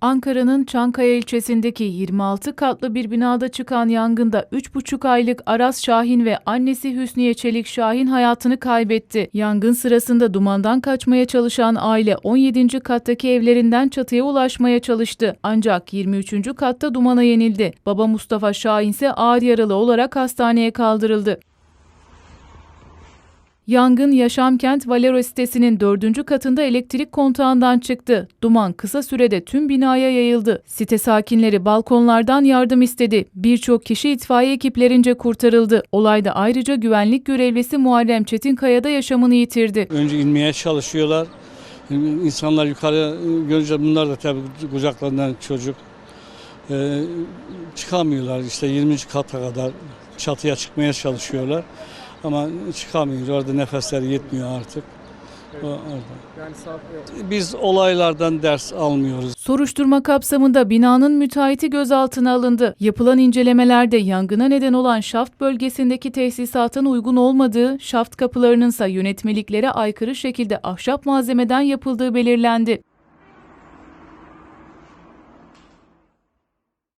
Ankara'nın Çankaya ilçesindeki 26 katlı bir binada çıkan yangında 3,5 aylık Aras Şahin ve annesi Hüsniye Çelik Şahin hayatını kaybetti. Yangın sırasında dumandan kaçmaya çalışan aile 17. kattaki evlerinden çatıya ulaşmaya çalıştı. Ancak 23. katta dumana yenildi. Baba Mustafa Şahin ise ağır yaralı olarak hastaneye kaldırıldı. Yangın Yaşamkent Valero sitesinin dördüncü katında elektrik kontağından çıktı. Duman kısa sürede tüm binaya yayıldı. Site sakinleri balkonlardan yardım istedi. Birçok kişi itfaiye ekiplerince kurtarıldı. Olayda ayrıca güvenlik görevlisi Muharrem Çetinkaya da yaşamını yitirdi. Önce inmeye çalışıyorlar. İnsanlar yukarı görünce bunlar da tabii kucaklarından çocuk. Ee, çıkamıyorlar işte 20. kata kadar çatıya çıkmaya çalışıyorlar. Ama çıkamıyor. Orada nefesleri yetmiyor artık. O- orada. Yani sağ- Biz olaylardan ders almıyoruz. Soruşturma kapsamında binanın müteahhiti gözaltına alındı. Yapılan incelemelerde yangına neden olan şaft bölgesindeki tesisatın uygun olmadığı, şaft kapılarının ise yönetmeliklere aykırı şekilde ahşap malzemeden yapıldığı belirlendi.